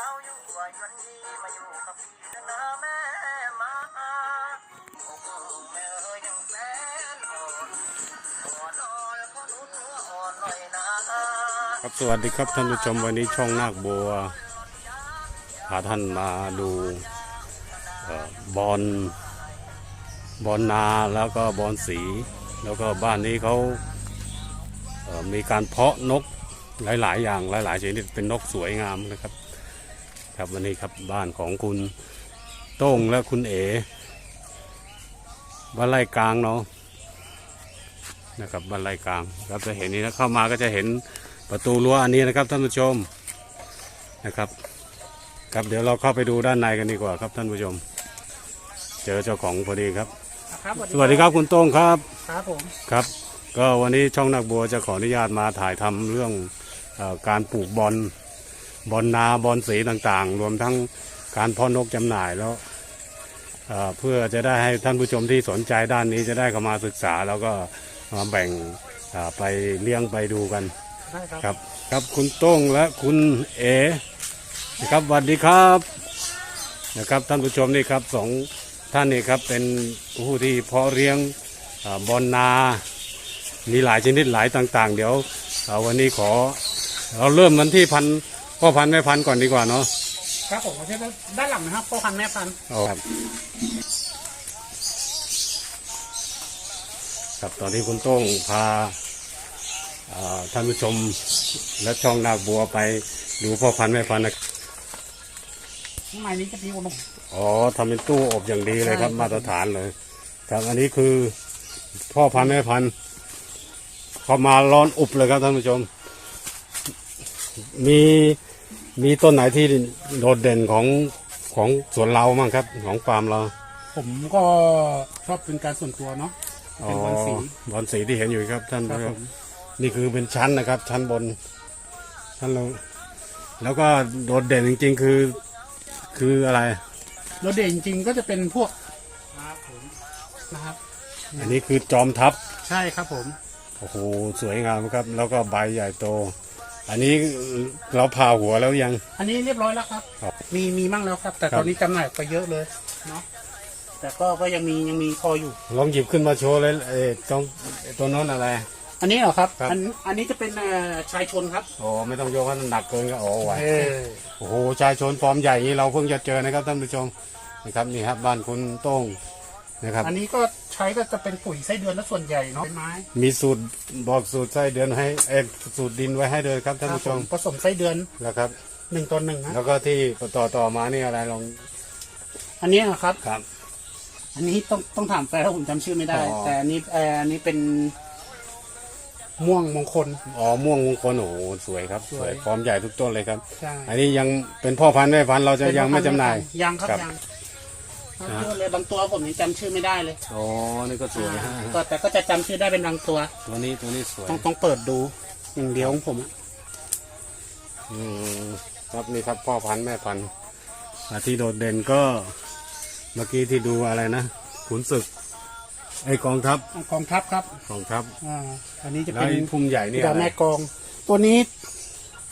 เจ้าอยู่ว่ายันยีมาอยู่กับพี่นะแม่มาโอ้โหแม่เอ้ยยังแสนอ่อนอ่อนอ่อนพ่อหนุ่นอ่อนหน่อยนะครับสวัสดีครับท่านผู้ชมวันนี้ช่องนาคบัวพาท่านมาดูออบอลบอลนาแล้วก็บอลสี แล้วก็บ้านนี้เขาเออมีการเพาะนกหลาย ๆ อย่างหลาย ๆ ชนิดเป็นนกสวยงามนะครับ ครับวันนี้ครับบ้านของคุณโต้งและคุณเอ๋บ้านไร่กลางเนาะนะครับบ้านไร่กลางครับจะเห็นนี่นะเข้ามาก็จะเห็นประตูรั้วอันนี้นะครับท่านผู้ชมนะครับครับเดี๋ยวเราเข้าไปดูด้านในกันดีกว่าครับท่านผู้ชม เจอเจ้าของพอดีครับ ครับสวัสดีครับคุณโต้งครับ ครับผมครับ ก็วันนี้ช่องนักบัวจะขออนุญาตมาถ่ายทำเรื่องเออการปลูกบอล บอลนาบอลสีต่างๆ รวมทั้งการเพาะนกจำหน่ายแล้วเอ่อเพื่อจะได้ให้ท่านผู้ชมที่สนใจด้านนี้จะได้เข้ามาศึกษา แล้วก็มาแบ่งเอ่อไปเลี้ยงไปดูกันได้ครับครับครับคุณโต้งและคุณเอนะครับสวัสดีครับนะครับท่านผู้ชมนี่ครับสองท่านนี่ครับเป็นผู้ที่เพาะเลี้ยงอ่าบอลนามีหลายชนิดหลายต่าง ๆ เดี๋ยวอ่าวันนี้ขอเราเริ่มกันที่พัน พ่อพันธุ์แม่พันธุ์ก่อนดีกว่าเนาะครับผมใช่ด้านหลังนะครับพ่อพันธุ์แม่พันธุ์เอาครับ ครับตอนนี้คุณโต้งพาอ่าท่านผู้ชมและช่องนาคบัวไปดูพ่อพันธุ์แม่พันธุ์นะข้างในนี้จะมีอุณหภูมิอ๋อทำเป็นตู้อบอย่างดีเลยครับ ใช่ครับมาตรฐานเลย ครับอันนี้คือพ่อพันธุ์แม่พันธุ์เข้ามาร้อนอุบเลยครับท่านผู้ชม มี มีต้นไหนที่โดดเด่นของของสวนเรามั่งครับ ของฟาร์มเราผมก็ชอบเป็นการส่วนตัวเนาะเป็นบอลสีบอลสีที่เห็นอยู่ครับท่านครับผู้ชผมมนี่คือเป็นชั้นนะครับ ชั้นบนชั้นเราแล้วก็โดดเด่นจริง ๆ คือ คืออะไรรถเด่นจริงๆก็จะเป็นพวกครับผมนะครับ อันนี้คือจอมทัพใช่ครับผม โอ้โหสวยงามครับ แล้วก็ใบใหญ่โต อันนี้เราผ่าหัวแล้วยัง อันนี้เรียบร้อยแล้วครับ ครับมีมีมั่งแล้วครับ แต่ครับ ตอนนี้จำหน่ายไปเยอะเลยเนาะแต่ก็ก็ยังมียังมีพออยู่ ลองหยิบขึ้นมาโชว์เลยเออตรงตัวโน้นอะไร อันนี้เหรอครับครับ อันอันนี้จะเป็นเอ่อชายชนครับโอ้ไม่ต้องโยกให้มันหนักเกินก็โอ้ไหวเออโอ้โหชายชนฟอร์มใหญ่นี้เราเพิ่งจะเจอนะครับท่านผู้ชมนะครับนี่ครับบ้านคุณโต้ง นะครับ อันนี้ก็ใช้ก็จะเป็นปุ๋ยไส้เดือนและส่วนใหญ่เนาะเป็นไม้มีสูตรบอกสูตรไส้เดือนให้เออสูตรดินไว้ให้เลยครับท่านผู้ชมผสมไส้เดือนแล้วครับ หนึ่งต่อหนึ่งนะแล้วก็ที่ต่อต่อมานี่อะไรลองอันนี้นะครับ ครับ อันนี้ต้องต้องถามแฟนถ้าผมจำชื่อไม่ได้ อ๋อ แต่อันนี้เอออันนี้เป็นม่วงมงคล อ๋อม่วงมงคลโอ้โหสวยครับสสวยวยฟอร์มใหญ่ทุกต้นเลยครับ ใช่อันนี้ยังเป็นพ่อพันธุ์แม่พันธุ์เราจะยังไม่จำหน่าย ยังครับครับ ยัง อ่าบางตัวเลยบางตัวผมยังจำชื่อไม่ได้เลยอ๋อนี่ก็สวยฮะก็แต่ก็จะจำชื่อได้เป็นบางตัว ตัวนี้ตัวนี้สวยต้องต้องเปิดดูอย่างเดียวของผมอะอืมครับนี่ครับพ่อพันธุ์แม่พันธุ์อ่าที่โดดเด่นก็เมื่อกี้ที่ดูอะไรนะขุนศึก ไอกองทัพกองทัพครับกองทัพอ่าอันนี้จะแล้วเป็นไอ้พุ่มใหญ่นี่ดาอะวไรแม่กอง ตัวนี้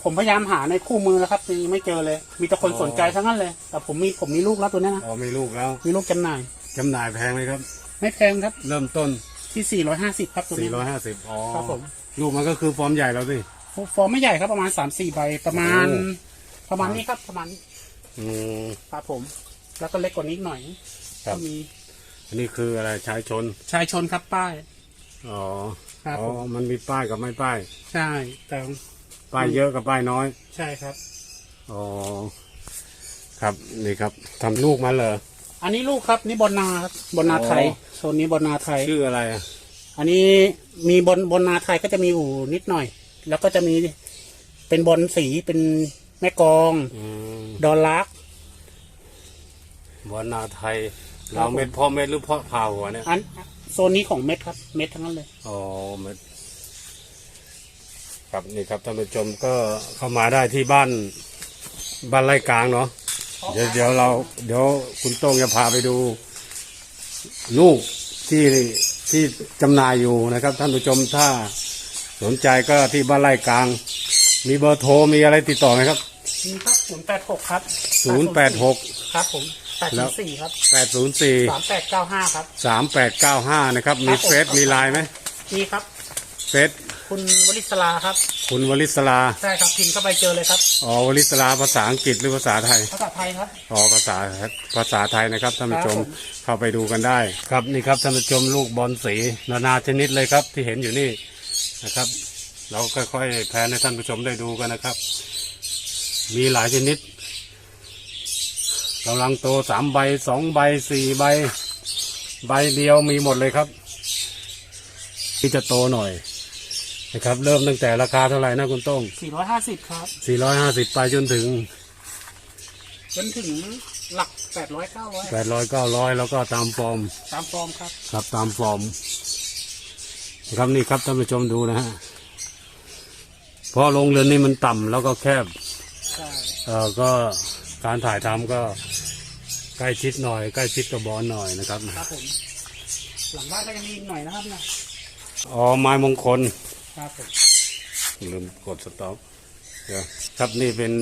ผมพยายามหาในคู่มือแล้วครับยังไม่เจอเลย มีแต่คนอ๋อสนใจทั้งนั้นเลย แต่ผมมีผมมีลูกแล้วตัวเนี้ยนะอ๋อมีลูกแล้วมีลูกจำหน่ายจำหน่ายแพงไหมครับ ไม่แพงครับ เริ่มต้นที่ 450 ครับตัวนี้ 450อ๋อครับผม ลูกมันก็คือฟอร์มใหญ่แล้วสิฟอร์มไม่ใหญ่ครับประมาณ 3-4ใบประมาณโอ้ประมาณนี้ครับประมาณนี้อืมครับผม แล้วก็เล็กกว่านี้อีกหน่อยครับก็มีอันนี้คืออะไรชายชนชายชนครับป้าย อ๋อครับอ๋อผม มันมีป้ายกับไม่ป้าย ใช่แต่ ป้ายเยอะกับป้ายน้อย ใช่ครับ อ๋อ ครับนี่ครับทำลูกมาเลยอันนี้ลูกครับนี่บอลนาครับบอลนาไทยอ๋อโซนนี้บอลนาไทย ชื่ออะไรอะอันนี้มีบอลบอลนาไทยก็จะมีอยู่นิดหน่อย แล้วก็จะมีเป็นบอลสีเป็นแม่กอง อืมดอลลัก บอลนาไทย เราเม็ดพ่อเม็ดหรือพ่อผ่าหัวเนี่ย อันโซนนี้ของเม็ดครับ เม็ดทั้งนั้นเลย อ๋อเม็ด ครับนี่ครับท่านผู้ชมก็เข้ามาได้ที่บ้านบ้านไร่กลางเนาะเดี๋ยวเดี๋ยวเรา เดี๋ยวคุณโต้งจะพาไปดูลูกที่ที่จำหน่ายอยู่นะครับ ท่านผู้ชมถ้าสนใจก็ที่บ้านไร่กลาง มีเบอร์โทรมีอะไรติดต่อไหมครับนี่ครับศูนย์แปดหกครับศูนย์แปดหกครับผมแปดแล้ศูวนย์สี่ครับแปดศูนย์สี่สามแปดเก้าห้าครับสามแปดเก้าห้านะครับ มีครับผมเฟซมีไลน์ไหมนี่ครับเฟซ คุณวลิศลาครับ คุณวลิศลาใช่ครับพิมพ์เข้าไปเจอเลยครับ อ๋อวลิศลาภาษาอังกฤษหรือภาษาไทย ภาษาไทยครับ อ๋อภาษาภาษาไทยนะครับท่านผู้ชมครับผม เข้าไปดูกันได้ ครับนี่ครับท่านผู้ชมลูกบอลสีนานาชนิดเลยครับที่เห็นอยู่นี่นะครับ เราค่อยๆแพนให้ท่านผู้ชมได้ดูกันนะครับ มีหลายชนิดกำลังโตสามใบสองใบสี่ใบ ใบเดียวมีหมดเลยครับ ที่จะโตหน่อย นะครับ เริ่มตั้งแต่ราคาเท่าไหร่นะคุณโต้งสี่ร้อยห้าสิบครับ450 ไปจนถึง จนถึงหลักแปดร้อยเก้าร้อย800 900 แล้วก็ตามฟอร์มตามฟอร์มครับ ครับตามฟอร์มนะครับนี่ครับท่านผู้ชมดูนะฮะเพราะโรงเรือนนี่มันต่ำแล้วก็แคบใช่เอ่อก็การถ่ายทำก็ใกล้ชิดหน่อย ใกล้ชิดกับบอลหน่อยนะครับ ครับผม หลังบ้านก็ยังมีอีกหน่อยนะครับเนี่ยอ๋อไม้มงคล ครับผมลืมกดสต็อปเดี๋ยวครับนี่เป็น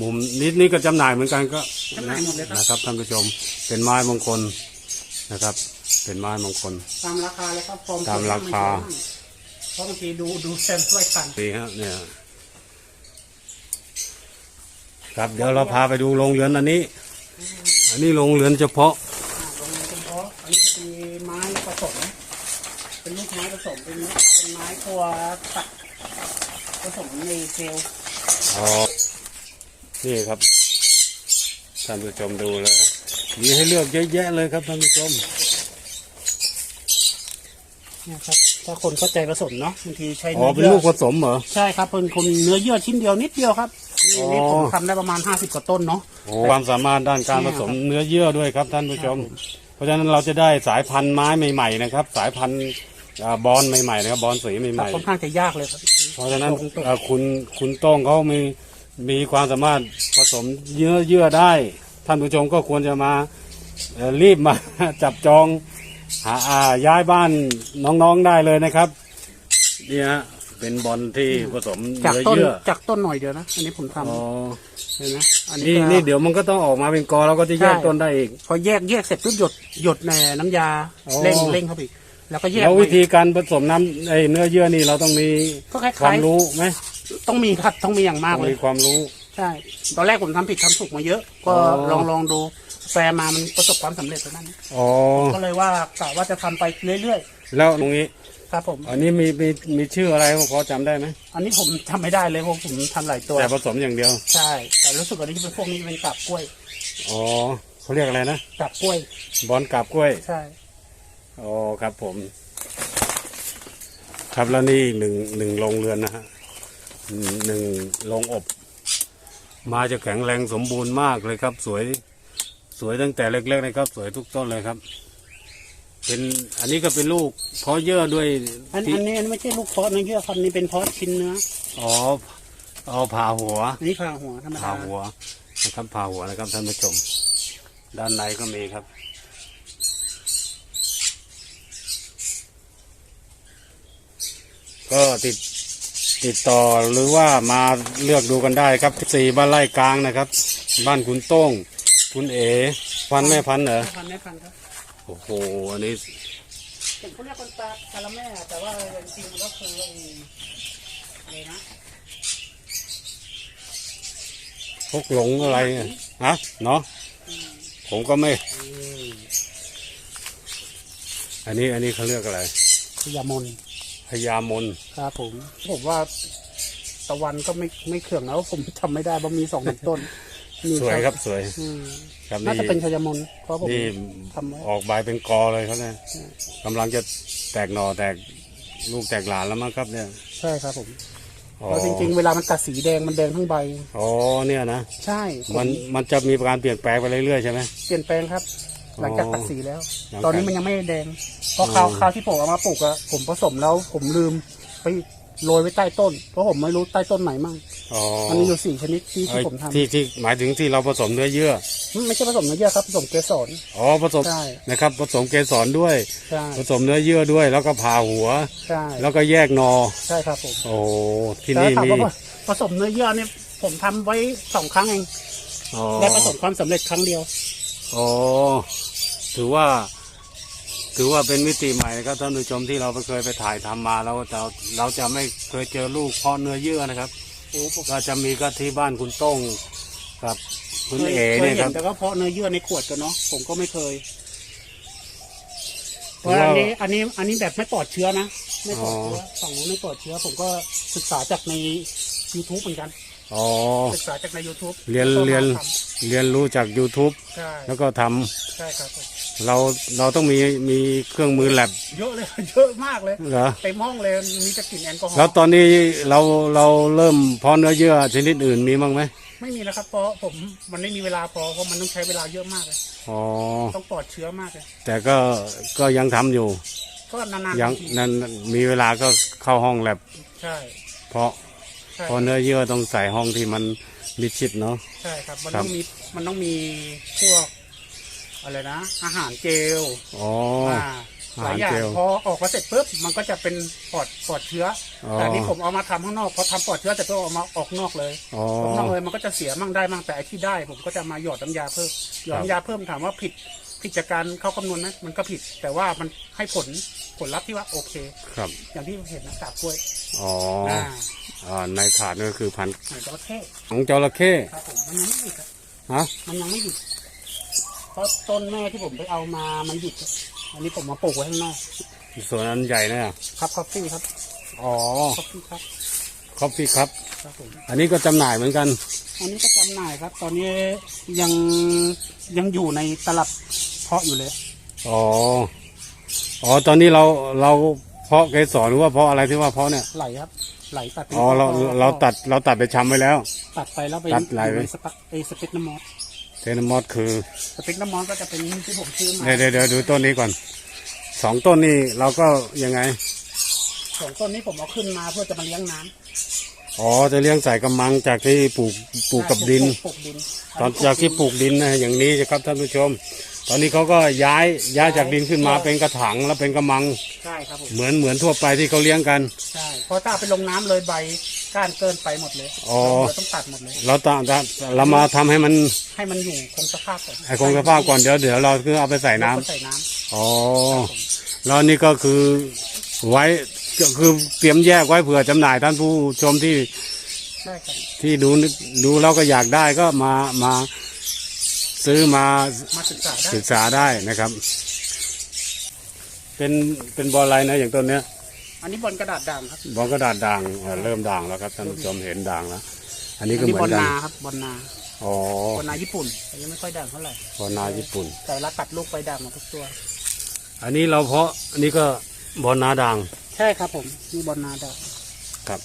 มุมนี้นี่ก็จำหน่ายเหมือนกันก็จำหน่ายหมดเลยครับ นะครับท่านผู้ชมเป็นไม้มงคลนะครับ เป็นไม้มงคล ตามราคาเลยครับฟอร์มตามราคา เพราะบางทีดูดูเซมด้วยกันดีฮะเนี่ยครับเดี๋ยวเราพาไปดูโรงเรือนอันนี้ อันนี้โรงเรือนเฉพาะอ่าตรงนี้เป็นเพราะอันนี้จะมีไม้ผสม เป็นลูกไม้ผสมเป็นเป็นไม้ตัวตัดผสมในเซลล์อ๋อ นี่ครับ ท่านผู้ชมดูเลยครับมีให้เลือกเยอะแยะเลยครับท่านผู้ชมเนี่ยครับถ้าคนเข้าใจผสมเนาะบางทีใช้อ๋อ เนื้อเป็นเยื่ลูอกผสมเหรอ ใช่ครับเป็นคนเนื้อเยื่อชิ้นเดียวนิดเดียวครับนี่นี่อ๋อ ผมทำได้ประมาณห้าสิบกว่าต้นเนาะโอ้ความสามารถด้านการผสมเนื้อเยื่อด้วยครับท่านผู้ชม เพราะฉะนั้นเราจะได้สายพันธุ์ไม้ใหม่ๆนะครับ สายพันธุ์ อ่าบอลใหม่ๆนะครับบอลสีใหแต่ม่ค่อนข้างจะยากเลยครับ ๆเพราะฉะนั้นเอ่อคุณคุณโต้งเขามีมีความสามารถผสมเนื้อเยื่อได้ ท่านผู้ชมก็ควรจะมาเอ่อรีบมา จับจองหาอ่าย้ายบ้านน้องๆได้เลยนะครับเนี่ยฮะเป็นบอลที่ผสมจากเนื้อต้นเยื่อจากต้นหน่อยเดียวนะ อันนี้ผมทำอ๋อเห็นไหมอันนี่นี้ก็ นี่เดี๋ยวมันก็ต้องออกมาเป็นกอแล้วก็จะแยกใช่ ต้นได้อีก พอแยกแยกเสร็จปุ๊บหยดหยดในน้ำยาอ๋อ เร่งเร่งเข้าไปอีก แล้วก็แยกแล้ววิไปธีการผสมน้ำไอ้เนื้อเยื่อนี่เราต้องมีก็คล้ายๆความรู้ไหมต้องมีครับต้องมีอย่างมากต้องเลย มีความรู้ ใช่ ตอนแรกผมทำผิดทำถูกมาเยอะ ก็อ๋อ ลองลองดูแฟร์มามันประสบความสำเร็จแล้วนั่นอ๋อก็เลยว่ากะว่าจะทำไปเรื่อยแล้วตรงนี้ ๆ ครับผม อันนี้มีมีมีชื่ออะไรพอจำได้ไหมอันนี้ผมทำไม่ได้เลยเพราะผมทำหลายตัว แต่ผสมอย่างเดียว ใช่ แต่รู้สึกว่านี่เป็นพวกนี้เป็นกับกล้วยอ๋อเขาเรียกอะไรนะกับกล้วย บอลกาบกล้วย ใช่ อ๋อครับผม ครับแล้วนี่อีกหนึ่งหนึ่งโรงเรือนนะฮะหนึ่งหนึ่งโรงอบ มาจะแข็งแรงสมบูรณ์มากเลยครับ สวยสวยตั้งแต่เล็กๆนะครับ สวยทุกต้นเลยครับ เป็นอันนี้ก็เป็นลูกเพาะเยื่อด้วยอันที่อันนี้อันนี้ไม่ใช่ลูกเพาะเนื้อเยื่อครับนี่เป็นเพาะชิ้นเนื้ออ๋อเอาผ่าหัวอันนี้ผ่าหัวธรรมผ่าดาหัวนะครับผ่าหัวนะครับท่านผู้ชม ด้านในก็มีครับ ก็ติดติดต่อหรือว่ามาเลือกดูกันได้ครับสี่บ้านไร่กลางนะครับ บ้านคุณโต้ง คุณเอพันแม่พันเหรอไม่พันไม่พันครับโอ้โหอันนี้เป็นเขาเรียกคนตาคาราแม่แต่ว่าจริงๆก็คือไอ้อะไรนะพกหลงอะไรเนี่ยฮะเนาะผมก็ไม่ อันนี้อันนี้เขาเรียกอะไรพยามนพ ญามนครับผมผมว่าตะวันก็ไม่ไม่เขื่องแล้วผมทำไม่ได้เพราะมีสองต้นมีสวยครับสวยอืมครับน่านี่จะเป็นพยามนเพราะผมนี่ทำไว้ออกใบเป็นกอเลยครับเนี่ยกำลังจะแตกหน่อแตกลูกแตกหลานแล้วมั้งครับเนี่ยใช่ครับผมอ๋อเพราะจริงๆ เวลามันตัดสีแดงมันแดงทั้งใบ อ๋อเนี่ยนะ ใช่ผมันมันจะมีการเปลี่ยนแปลงไปเรื่อยๆใช่ไหมเปลี่ยนแปลงครับ หลังจากตัดสีแล้ว หลังจากตอนนี้มันยังไม่แดง เพราะคราวอ๋อคราวที่ผมเอามาปลูกอะผมผสมแล้ว ผมลืมไปโรยไว้ใต้ต้น เพราะผมไม่รู้ใต้ต้นไหนมั่งอ๋อมันมีอยู่สี่ชนิดที่ที่ไอ้ผมทำที่ที่หมายถึงที่เราผสมเนื้อเยื่อ ไม่ใช่ผสมเนื้อเยื่อครับผสมเกสร อ๋อผสมใช่ นะครับผสมเกสรด้วย ใช่ผสมเนื้อเยื่อด้วย แล้วก็ผ่าหัว ใช่แล้วก็แยกหนอ ใช่ครับผมโอ้ที่แต่นี่ถามมีว่าผสมเนื้อเยื่อเนี่ยผมทำไว้สองครั้งเองอ๋อได้ประสบความสำเร็จครั้งเดียว อ๋อถือว่า ถือว่าเป็นมิติใหม่นะครับท่านผู้ชมที่เราเคยไปถ่ายทำมาแล้วเราเราจะไม่เคยเจอลูกเพาะเนื้อเยื่อนะครับโอ้ผมก็จะมีก็ที่บ้านคุณโต้งกับคุณเคยเอเคยเนี่ยคเห็รับนแต่ก็เพาะเนื้อเยื่อในขวดกันเนาะผมก็ไม่เคยเพถือราะว่าอันนี้อันนี้อันนี้แบบไม่ปลอดเชื้อนะไม่ปลอดเชื้ออ๋อฝั่งนู้นไม่ปลอดเชื้อ ผมก็ศึกษาจากใน YouTube เหมือนกัน อ๋อศึกษาจากใน YouTube เรียนแล้วก็เรียนมาทเรียนรู้จาก YouTube ำใช่แล้วก็ทำใช่ครับผมเราเราต้องมีมีเครื่องมือแลบเยอะเลย เยอะมากเลยเหรอเต็มห้องเลยมีแต่กลิ่นแอลกอฮอแล้วล์ตอนนี้เราเราเริ่มเพาะเนื้อเยื่อชนิดอื่นมีบ้างไหมไม่มีแล้วครับเพราะผมมันไม่มีเวลาพอเพราะมันต้องใช้เวลาเยอะมากเลยอ๋อต้องปลอดเชื้อมากเลยแต่ก็ก็ยังทำอยู่ก็นานๆยังทีนั้นมีเวลาก็เข้าห้องแลบใช่ เพราะใช่ เพราะเนื้อเยื่อต้องใส่ห้องที่มันมิดชิดเนาะ ใช่ครับ มันครับ ต้องมีมันต้องมีพวกอะไรนะ อาหารเจลอ๋อ อ่าหลายอย่าอาหารเจงลพอออกมาเสร็จปุ๊บมันก็จะเป็นปลอดปลอดเชื้อออ แต่อันนี้ผมเอามาทำข้างนอกพอทำปลอดเชื้อแต่ก็เอามาออกนอกเลยอ๋อ ออกนอกเลยมันก็จะเสียมั่งได้มั่งแต่ไอ้ที่ได้ ผมก็จะมาหยอดน้ำยาเพิ่มหยอดครับน้ำยาเพิ่มถามว่าผิดผิดจากการเข้าคำนวณไหมมันก็ผิด แต่ว่ามันให้ผลผลลัพธ์ที่ว่าโอเค ครับ อย่างที่เห็นนะกาบกล้วยอ๋ออ่า อ่าในถาดนี่ก็คือพันธุ์หอยจระเข้ของจระเข้ครับผมมันยังไม่หยุดครับฮะมันยังไม่หยุดเพราะต้นแม่ที่ผมไปเอามามันหยุดครับอันนี้ผมมาปลูกไว้ข้างนอกส่วนอันใหญ่เนี่ยครับคอฟฟี่ครับอ๋อคอฟฟี่ครับคอฟฟี่ครับ ครับผมอันนี้ก็จำหน่ายเหมือนกัน อันนี้ก็จำหน่ายครับ ตอนนี้ยังยังอยู่ในตลับเพาะอยู่เลย อ๋อ อ๋อ ตอนนี้เราเราเพาะเกสรหรือว่าเพาะอะไรที่ว่าเพาะเนี่ยไหลครับ ไหลตัดป็นอ๋อเราข้อๆเราตัดเราตัดไปชำไว้แล้ว ตัดไปแล้วไปตัดไหลไว้อยู่ในสปักเอยสเปกน้ำมอสเทนมอสคือสเปกน้ำมอสก็จะเป็นที่ผมซื้อมาเดี๋ยวเดี๋ยวเดี๋ยวดูต้นนี้ก่อนสองต้นนี้เราก็ยังไง สองต้นนี้ผมเอาขึ้นมาเพื่อจะมาเลี้ยงน้ำอ๋อจะเลี้ยงใส่กำมังจากที่ปลูกปลูกกับดิน ปลูกดิน ตอนจากที่ปลูกดินนะอย่างนี้นะครับท่านผู้ชม ตอนนี้เขาก็ย้ายย้ายจากดินขึ้นมาเป็นกระถางแล้วเป็นกระมัง ใช่ครับผมเหมือนเหมือนทั่วไปที่เขาเลี้ยงกัน ใช่เพราะถ้าเอาไปลงน้ำเลยใบก้านเกินไปหมดเลยอ๋อ เราต้องตัดหมดเลย เราตเราเรามาทำให้มันให้มันอยู่คงสภาพก่อนไอคงสภาพก่อนเดี๋ยวเดี๋ยวเราคือเอาไปใส่น้ำแล้วก็ใส่น้ำอ๋อแล้วนี่ก็คือไว้ก็คือเตรียมแยกไว้เผื่อจำหน่ายท่านผู้ชมที่ ใช่ครับที่ดูดูแล้วก็อยากได้ก็มามา ซื้อมามาศึกษาได้ศึกษาได้นะครับ เป็นเป็นบอลอะไรนะอย่างต้นเนี้ย อันนี้บอลกระดาษด่างครับบอลกระดาษด่างเอ่อเริ่มด่างแล้วครับท่านผู้ชมเห็นด่างแล้วอันนี้ก็อันเหนี้มืบออลนกันนาครับบอลนาอ๋อบอลนาญี่ปุ่นแต่ยังไม่ค่อยด่างเท่าไหร่บอลนาญี่ปุ่น แต่เวลาตัดลูกไปด่างหมดทุกตัว อันนี้เราเพาะอันนี้ก็บอลนาด่างใช่ครับผมนี่บอลนาด่างครับ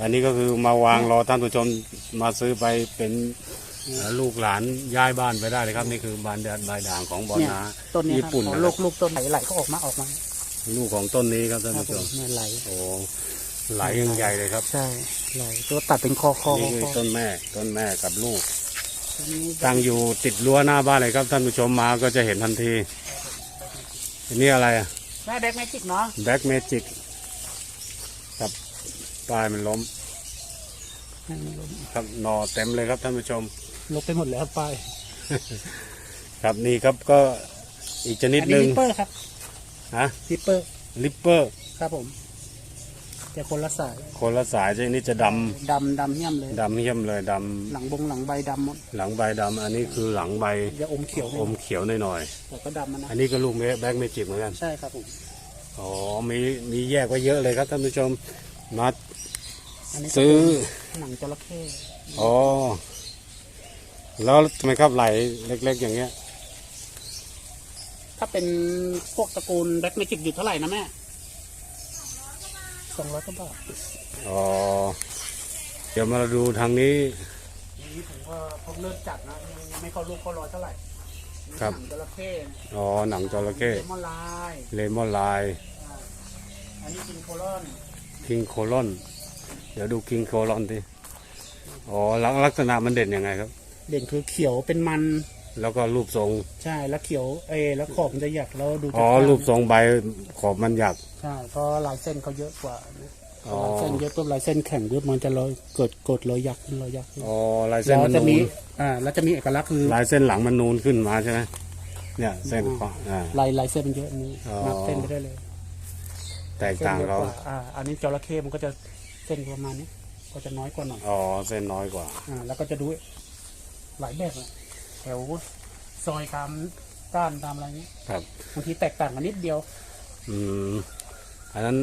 อันนี้ก็คือมาวางรอท่านผู้ชมมาซื้อไปเป็นเอ่อ ลูกหลานย้ายบ้านไปได้เลยครับนี่คือบานแดดใบด่างของบอลเนี่ยนาต้นเนี้ยญี่ครับปุ่นพอนะคลูรับกลูกต้นไหลไหลก็ออกมาออกมาลูกของต้นนี้ครับท่านครับผู้ผชมมเนี่ยไหลโอ้ไหลยังใหญ่เลยครับ ใช่ไหลตัวตัดเป็นคอคอนี่คือคอต้นแม่ต้นแม่กับลูกอันนี้ตั้งอยู่ติดรั้วหน้าบ้านเลยครับท่านผู้ชมมาก็จะเห็นทันทีอันนี้อะไรอะแม่แบ็กแมจิกเนาะแบ็กเมจิกครับปลายมันล้มครับหนอเต็มเลยครับท่านผู้ชม ลบไปหมดเลยครับป้ายครับนี่ครับก็อีกชนิดอันหนี้นึ่งลิปเปอร์ครับฮะลิปเปอร์ลิปเปอร์ครับผมแต่คนละสาย คนละสายชนิดจะดดำดำเหี้ยมเลยำดำเหี้ยมเลยดหลังบงหลังใบดำหมดำหลังใบดำอันนี้คือหลังใบจะอมเขียวอมเขียวหน่อยแต่ก็ดำมันๆนะอันนี้ก็ลูกแบ็กเมจิกเหมือนกันใช่ครับผมอ๋อมีมีแยกไว้เยอะเลยครับท่านผู้ชมมาอันนี้ก็ซื้อเป็นหนังจระเข้อ๋อ แล้วทำไมครับไหลเล็ก ๆ อย่างเงี้ย ถ้าเป็นพวกตระกูลแบ็กเมจิกอยู่เท่าไหร่นะแม่สองร้อยกว่าบาทอ๋อเดี๋ยวมาดูทางนี้อันนี้ผมก็เพิ่งเริ่มจัดนะยังยังไม่เข้าลูกเข้ารอยเท่าไหร่ครับ หนังจระเข้อ๋อหนังจระเข้เลมอนลายเลมอนไลน์อ่าอันนี้กินโคลอนคิงโคลอน เดี๋ยวดูคิงโคลอนดิอ๋อลักลักษณะมันเด่นยังไงครับ เด่นคือเขียวเป็นมัน แล้วก็รูปทรง ใช่แล้วเขียวเอยแล้วขอบมันจะหยักแล้วดูจากอ๋อ ข้างรูปทรงใบขอบมันหยัก ใช่เพราะลายเส้นเขาเยอะกว่าอ๋อ ลายเส้นเยอะปุ๊บลายเส้นแข็งปุ๊บมันจะรอยเกิดกดรอยยักษ์รอยยักษ์อ๋อลายเส้นแล้วมันจะนูมีนอ่าแล้วจะมีเอกลักษณ์คือลายเส้นหลังมันนูนขึ้นมาใช่ไหมเนี่ยเส้นขวาอ่า ลายลายเส้นมันเยอะนี้อ๋อ นับเส้นไปได้เลยแตกต่างเส้นเยเราอะกว่าอ่า อันนี้จระเข้มันก็จะเส้นประมาณนี้ก็จะน้อยกว่าหน่อยอ๋อเส้นน้อยกว่าอ่าแล้วก็จะดู หลายแบบอะแถวซอยตามก้านตามอะไรเงี้ยครับ บางทีแตกต่างกันนิดเดียวอืมอันนั้น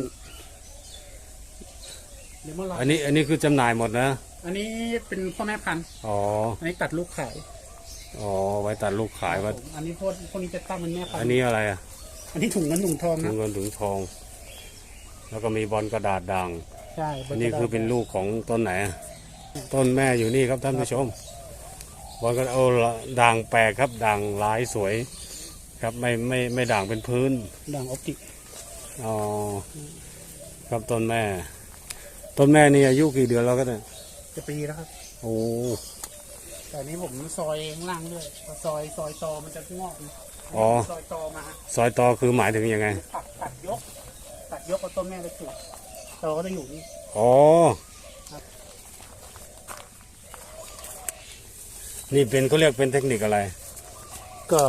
หรือเมื่อไหรอันนี้ อันนี้คือจำหน่ายหมดนะ อันนี้เป็นพ่อแม่พันธุ์อ๋อ อันนี้ตัดลูกขายอ๋อ ไว้ตัดลูกขายว่าอันนี้พวกพวกนี้จะตั้งเป็นแม่พันธุ์อันนี้อะไรอะอันนี้ถุงเงินถุงทองถุนะงเงินถุงทอง แล้วก็มีบอลกระดาษด่าง ใช่อันนี้คือเป็นลูกของต้นไหนอะต้นแม่อยู่นี่ครับท่านผู้ชม บอลกระดาษโอ้ละด่างแปลกครับด่างลายสวย ครับไม่ไม่ไม่ด่างเป็นพื้นด่างออปติกอ๋อครับต้นแม่ ต้นแม่นี่อายุกี่เดือนแล้วก็เนี่ยจะปีแล้วครับ โอ้แต่อันนี้ผมซอยข้างล่างด้วยพอซอยซอยตอมันจะงอกนะอ๋อซอยตอมาซอยตอคือหมายถึงยังไงตัดตัดยก ตัดยกเอาต้นแม่ไปปลูกตอก็จะอยู่นี่อ๋อ ครับ นี่เป็นเขาเรียกเป็นเทคนิคอะไร ก็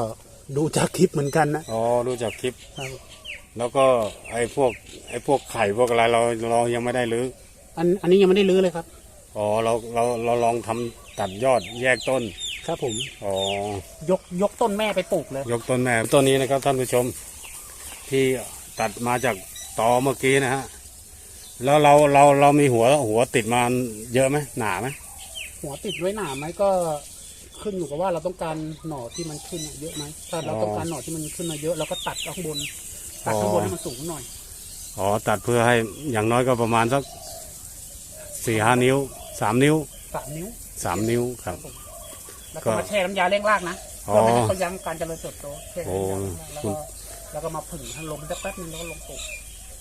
ดูจากคลิปเหมือนกันนะอ๋อรู้จักคลิป ครับแล้วก็ไอ้พวกไอ้พวกไข่พวกอะไรเราเรายังไม่ได้รื้ออันอันนี้ยังไม่ได้รื้อเลยครับ อ๋อเราเราเราลองทำตัดยอดแยกต้นครับผมอ๋อ ยกยกต้นแม่ไปปลูกเลย ยกต้นแม่ต้นนี้นะครับท่านผู้ชม ที่ตัดมาจากตอเมื่อกี้นะฮะแล้วเราเราเรามีหัวหัวติดมาเยอะไหมหนาไหมหัวติดไว้หนาไหมก็ ขึ้นอยู่กับว่าเราต้องการหน่อที่มันขึ้นเยอะไหมถ้าเราต้องการหน่อที่มันขึ้นมาเยอะเราก็ตัดเอาข้างบนตัดข้างบนให้มันสูงหน่อยอ๋อตัดเพื่อให้อย่างน้อยก็ประมาณสักสี่ห้านิ้วสามนิ้วสามนิ้วสามนิ้วครับผมแล้วก็ก็มาแช่น้ำยาเร่งรากนะอ๋อเพื่อไม่ให้เขายั้งการเจริญเติบโตแช่โอ้น้ำยาเร่งรากแล้วก็แล้วก็มาผึ่งให้ลมสักแป๊บนึงแล้วก็ลงปลูก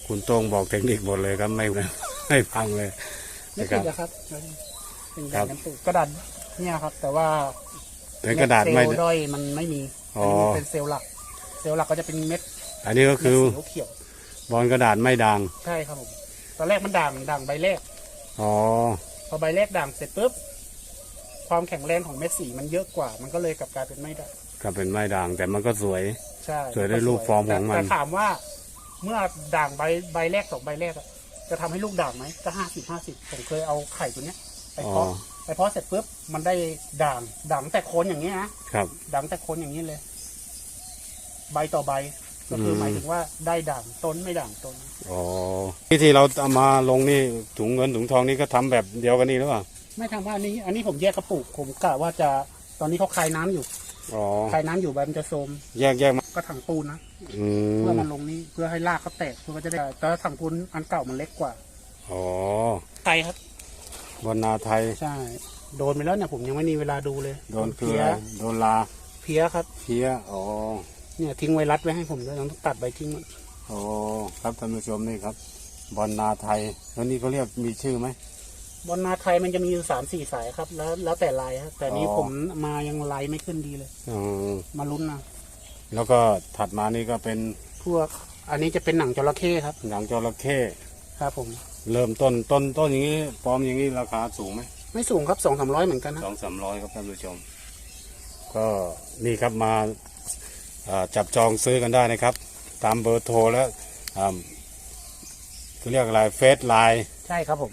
คุณโต้งบอกเทคนิคหมดเลยครับไม่ไม่ฟังเลยไม่นะคติรัดบนะครับเป็นครักาบรปลูกกระดาษเนี่ยครับ แต่ว่า เป็นกระดาษไม่เซลล์ด้อยมันไม่มีอ๋ออั นนี้มันเป็นเซลล์หลัก เซลล์หลักก็จะเป็นเม็ดอันนี้ก็คือเม็ดสีเขียวบอลกระดาษไม่ด่างๆใช่ครับผมตอนแรกมันด่างด่างใบแรก อ๋อพอใบแรกด่างเสร็จปุ๊บความแข็งแรงของเม็ดสีมันเยอะกว่า มันก็เลยกลับกลายเป็นไม่ด่างก็เป็นไม่ด่าง แต่มันก็สวย ใช่สวยด้วยรูปฟอร์มของมัน แต่แต่ถามว่า เมื่อด่างใบใบแรกสองใบแรกอะจะทำให้ลูกด่างไหมก็ห้าสิบห้าสิบผมเคยเอาไข่ตัวเนี้ยไปอ๋อเพาะ ไปเพาะเสร็จปุ๊บมันได้ด่างด่างแต่โคนอย่างนี้ยนะครับ ด่างแต่โคนอย่างนี้เลย ใบต่อใบก็คืออมหมายถึงว่าได้ด่างต้นไม่ด่างต้นอ๋อที่ที่เราเอามาลงนี่ถุงเงินถุงทองนี่ก็ทำแบบเดียวกันนี่หรือเปล่าไม่ทำว่าอันนี้ อันนี้ผมแยกกระปุกผมกะว่าจะตอนนี้เขาคลายน้ำอยู่อ๋อคลายน้ำอยู่ใบมันจะโทรมแยกแยกมาก็ถังปูนนะอืเพื่อมมันลงนี่เพื่อให้รากเขาแตกเพื่อเขาจะได้แต่ถังปูนอันเก่ามันเล็กกว่าอ๋อไทยครับ บอลนาไทย ใช่ โดนไปแล้วเนี่ยผมยังไม่มีเวลาดูเลยโดนคือเพี้อะยไรโดนลาเพี้ยครับ เพี้ยอ๋อเนี่ยทิ้งไวรัสไว้ให้ผมด้วยต้องตัดใบทิ้งมันอ๋อครับท่านผู้ชมนี่ครับบอลนาไทยแล้วนี่เขาเรียกมีชื่อไหมบอลนาไทยมันจะมีอยู่สามสี่สายครับ แล้วแล้วแต่ลายครับแต่นี้อ๋อ ผมมายังลายไม่ขึ้นดีเลย อืมมาลุ้นนะแล้วก็ถัดมานี่ก็เป็นพวกอันนี้จะเป็นหนังจระเข้ครับ หนังจระเข้ครับผม เริ่มต้นต้นต้นอย่างนี้ปลอมอย่างนี้ราคาสูงไหมไม่สูงครับสองสามร้อยเหมือนกันนะสองสามร้อยครับท่านผู้ชม ก็นี่ครับมาอ่าจับจองซื้อกันได้นะครับ ตามเบอร์โทรแล้วอ่าเขาเรียกอะไรเฟซไลน์ใช่ครับผม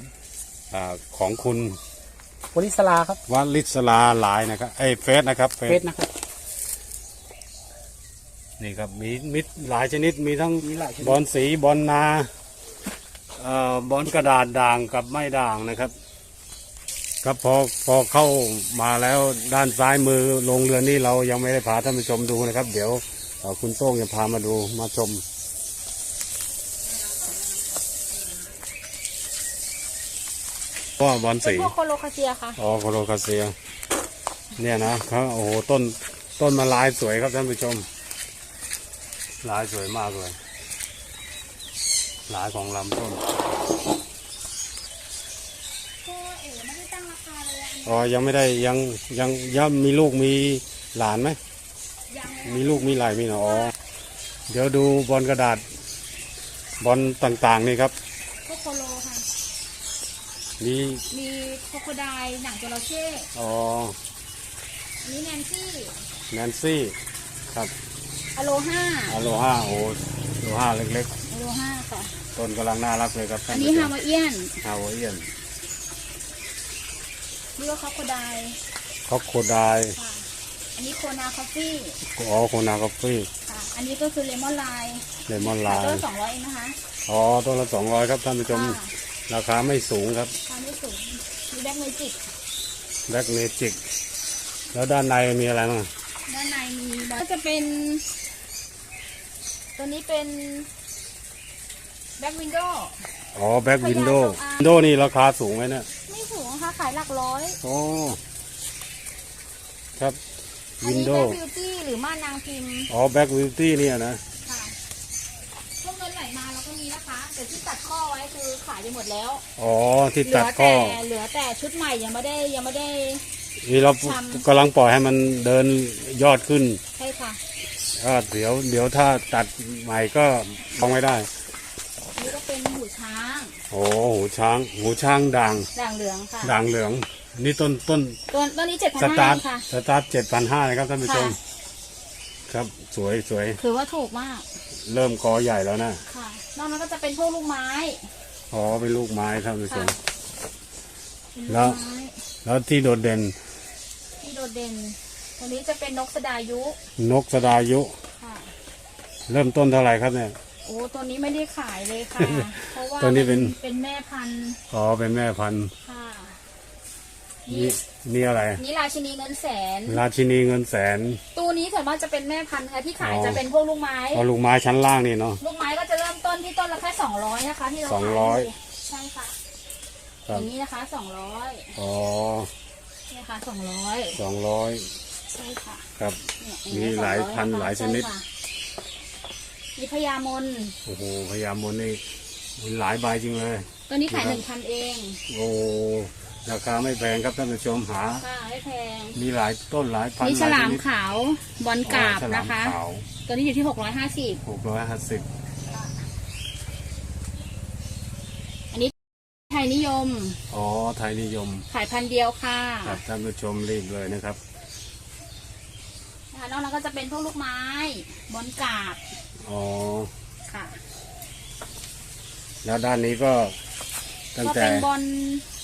อ่าของคุณโพลิสลาครับวลิศลาไลน์นะครับเอ้ยเฟซนะครับเฟเฟซสนะครับนี่ครับมีมิดหลายชนิดมีทั้งมีหลายชนิดบอลสีบอลนาเอ่อ บอลกระดาษด่างกับไม่ด่างนะครับ ครับพอพอเข้ามาแล้วด้านซ้ายมือลงเรือนี่เรายังไม่ได้พาท่านผู้ชมดูนะครับ เดี๋ยวเอ่อคุณโต้งจะพามาดูมาชมว่าบอลสีพวกโคโลคาเซียค่ะอ๋อโคโลคาเซีย เนี่ยนะครับโอ้โหต้นต้นมาลายสวยครับท่านผู้ชม ลายสวยมากเลย ลายของลำต้นก็เอ๋ไม่ได้ตั้งราคาเลยอันอ๋อยังไม่ได้ยังยังยังมีลูกมีหลานไหมยังเลยมีลูกมีหลานมีหนออ๋อเดี๋ยวดูบอลกระดาษ บอลต่างๆนี่ครับพวกโคโลค่ะมีมีโคโคไดหนังจระเข้อ๋ออันนี้แนนซี่แนนซี่ครับอโลห้าอโลห้าโอ้โลห้าเล็กอ โลห้าค่ะๆต้นกำลังน่ารักเลยครับท่าอันนผู้นี้ชฮามวาเอียนฮาวาเอียนนี่ก็โคโคไดคอกโคไดค่ะอันนี้โคนาคอฟฟี่อ๋อโคนาคอฟฟี่ค่ะอันนี้ก็คือเลมอนไลน์เลมอนไลค่ะต้นน์สองร้อยเองนะคะอ๋อต้นละสองร้อยครับท่านผู้ชมค่ะราคาไม่สูงครับทานไม่สูงมีแบ็กเมจิกแบล็กเมจิกแล้วด้านในมีอะไรบ้างด้านในมีก็จะเป็น ตัวนี้เป็น แบ็กวินโดว์อ๋อแบ็กวินโดว์พยาวินโดว์นี่ราคาสูงไหมเนี่ยไม่สูงนะคะขายหลักร้อยโอ้ครับอันวินนี้โดแบ็กว์บิวตี้หรือม่านนางพิมพ์อ๋อแบ็กวิวตี้เนี่ยนะค่ะพวกเงินไหลมาเราก็มีนะคะแต่ที่ตัดข้อไว้คือขายไปหมดแล้วอ๋อที่เหลืตัดอข้แต่อเหลือแต่ชุดใหม่ยังไม่ได้ยังไม่ได้นี่เราทำกำลังปล่อยให้มันเดินยอดขึ้นใช่ค่ะก็เดี๋ยวเดี๋ยวถ้าตัดใหม่ก็มองไม่ได้ นี่ก็เป็นหูช้าง โอ้หูช้างหูช้างด่างด่างเหลืองค่ะด่างเหลือง นี่ต้นต้นตัวตัวนี้เจ็ดพันสห้าตาร์ทค่ะ สตาร์ทเจ็ดพันห้านะครับท่านผู้ชม ค่ะ ครับสวยสวยถือว่าถูกมากเริ่มกอใหญ่แล้วนะค่ะ นอกนั้นก็จะเป็นพวกลูกไม้อ๋อเป็นลูกไม้ท่านผู้ชค่ะม เป็นแล้ลูวกไม้แล้วที่โดดเด่นที่โดดเด่นตัวนี้จะเป็นนกสดายุนกสดายุค่ะ เริ่มต้นเท่าไหร่ครับเนี่ย โอ้ตัวนี้ไม่ได้ขายเลยค่ะ เพราะว่าตัวนี้เป็น เป็นแม่พันธุ์อ๋อเป็นแม่พันธุ์ค่ะนี่นี่นี่อะไร นี่ราชินีเงินแสน ราชินีเงินแสน ตัวนี้ส่วนมากจะเป็นแม่พันธุ์ค่ะที่ขายอ๋อ จะเป็นพวกลูกไม้ เอาลูกไม้ชั้นล่างนี่เนาะ ลูกไม้ก็จะเริ่มต้นที่ต้นละแค่สองร้อยนะคะ ที่เราสองขายร้อยใช่ค่ะครัอบย่างนี้นะคะสองร้อยอ๋อนี่ค่ะสองร้อยสองร้อยใช่ค่ะครับเนี่ยมีหลายพันธุ์200ะคะหลายชนิดใค่ะ มีพญามนโอ้โหพยามนนี่มีหลายใบจริงเลย ตัวนี้ขายคหรับนึ่งพันเองโอ้ราคาไม่แพงครับท่านผู้ชมหา ค่ะไม่แพงมีหลายต้นหลายพันมีธุ์ฉลามหยชนิดขาวบอลกราบอ๋อฉลามนะคะขาวตัวนี้อยู่ที่หกร้อยห้าสิบหกร้อยห้าสิบอันนี้ไทยนิยม อ๋อไทยนิยม ขายพันเดียวค่ะ ครับท่านผู้ชมรีบเลยนะครับนะคะน อกนั้นก็จะเป็นพวกลูกไม้บอลกราบอ๋อ ค่ะ แล้วด้านนี้ก็ตั้งก็แต่เป็นบอล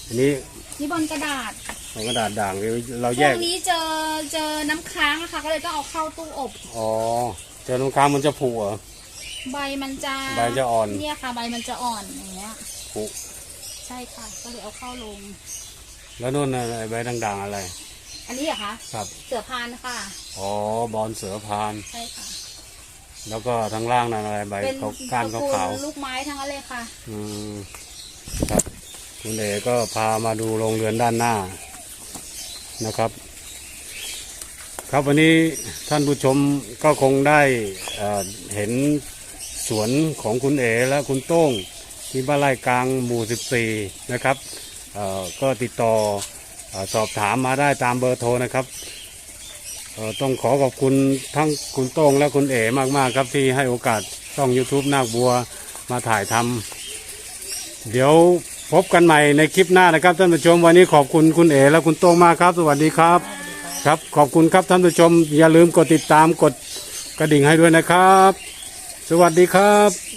อันนี้นี่บอลกระดาษของกระดาษด่างเราเราพแยวกกนี้เจอเจอน้ำค้างนะคะ ก็เลยต้องเอาเข้าตู้อบ อ๋อ เจอลูกค้ามันจะผุเหรอ ใบมันจะใบจะอ่อน เนี่ยค่ะ ใบมันจะอ่อนอย่างเงี้ย ผุใช่ค่ะ ก็เลยเอาเข้าลง แล้วนู่นอะไรใบด่างๆอะไร อันนี้เหรอคะครับเสือพานค่ะอ๋อบอลเสือพาน ใช่ค่ะแล้วก็ทางล่างนั่นอะไรใบเป็นเขาก้านตระขาวกูลลูกไม้ทั้งนั้นเลยค่ะ ๆอืมครับ คุณเอ๋ก็พามาดูโรงเรือนด้านหน้านะครับ ครับวันนี้ท่านผู้ชมก็คงได้เอ่อเห็นสวนของคุณเอ๋และคุณโต้งที่บ้านไร่กลางหมู่ 14 นะครับเอ่อก็ติดต่อเอ่อ สอบถามมาได้ตามเบอร์โทรนะครับต้องขอขอบคุณทั้งคุณโต้งและคุณเอ๋มากๆครับที่ให้โอกาสช่อง YouTube นาคบัวมาถ่ายทำเดี๋ยวพบกันใหม่ในคลิปหน้านะครับท่านผู้ชมวันนี้ขอบคุณคุณเอ๋และคุณโต้งมากครับ สวัสดีครับ ครับขอบคุณครับท่านผู้ชม อย่าลืมกดติดตามกดกระดิ่งให้ด้วยนะครับ สวัสดีครับ